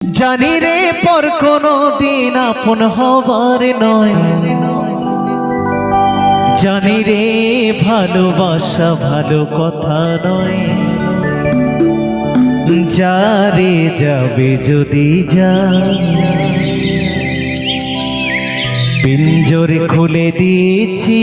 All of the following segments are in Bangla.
জানি রে পর কোনো দিন আপন হবার নয়। জানি রে ভালোবাসা ভালো কথা নয়। যারে যাবে যদি যা পিঞ্জরে খুলে দিয়েছি।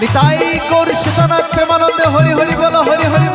নিতাই করিস সীতানাথ প্রেমানন্দে।